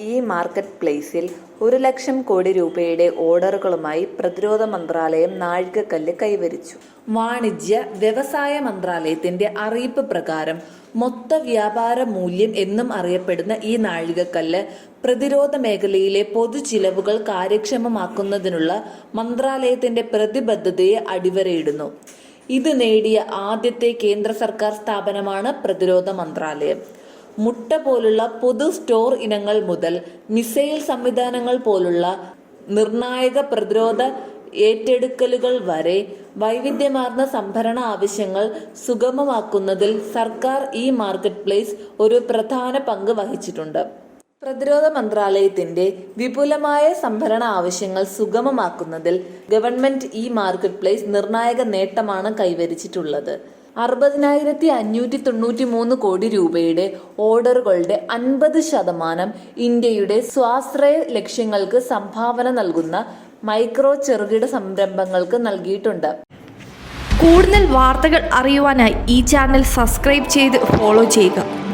E market പ്ലേസിൽ ഒരു ലക്ഷം കോടി രൂപയുടെ ഓർഡറുകളുമായി പ്രതിരോധ മന്ത്രാലയം നാഴികക്കല്ല് കൈവരിച്ചു. വാണിജ്യ വ്യവസായ മന്ത്രാലയത്തിന്റെ അറിയിപ്പ് പ്രകാരം മൊത്ത വ്യാപാര മൂല്യം എന്നും അറിയപ്പെടുന്ന ഈ നാഴികക്കല്ല് പ്രതിരോധ മേഖലയിലെ പൊതുചിലവുകൾ കാര്യക്ഷമമാക്കുന്നതിനുള്ള മന്ത്രാലയത്തിന്റെ പ്രതിബദ്ധതയെ അടിവരയിടുന്നു. ഇത് നേടിയ ആദ്യത്തെ കേന്ദ്ര സർക്കാർ സ്ഥാപനമാണ് പ്രതിരോധ മന്ത്രാലയം. മുട്ട പോലുള്ള പൊതു സ്റ്റോർ ഇനങ്ങൾ മുതൽ മിസൈൽ സംവിധാനങ്ങൾ പോലുള്ള നിർണായക പ്രതിരോധ ഏറ്റെടുക്കലുകൾ വരെ വൈവിധ്യമാർന്ന സംഭരണ ആവശ്യങ്ങൾ സുഗമമാക്കുന്നതിൽ സർക്കാർ ഈ മാർക്കറ്റ് പ്ലേസ് ഒരു പ്രധാന പങ്ക് വഹിച്ചിട്ടുണ്ട്. പ്രതിരോധ മന്ത്രാലയത്തിന്റെ വിപുലമായ സംഭരണ ആവശ്യങ്ങൾ സുഗമമാക്കുന്നതിൽ ഗവൺമെന്റ് ഈ മാർക്കറ്റ് പ്ലേസ് നിർണായക നേട്ടമാണ് കൈവരിച്ചിട്ടുള്ളത്. അറുപതിനായിരത്തി അഞ്ഞൂറ്റി തൊണ്ണൂറ്റി മൂന്ന് കോടി രൂപയുടെ ഓർഡറുകളുടെ അൻപത് ശതമാനം ഇന്ത്യയുടെ സ്വാശ്രയ ലക്ഷ്യങ്ങൾക്ക് സംഭാവന നൽകുന്ന മൈക്രോ ചെറുകിട സംരംഭങ്ങൾക്ക് നൽകിയിട്ടുണ്ട്. കൂടുതൽ വാർത്തകൾ അറിയുവാനായി ഈ ചാനൽ സബ്സ്ക്രൈബ് ചെയ്ത് ഫോളോ ചെയ്യുക.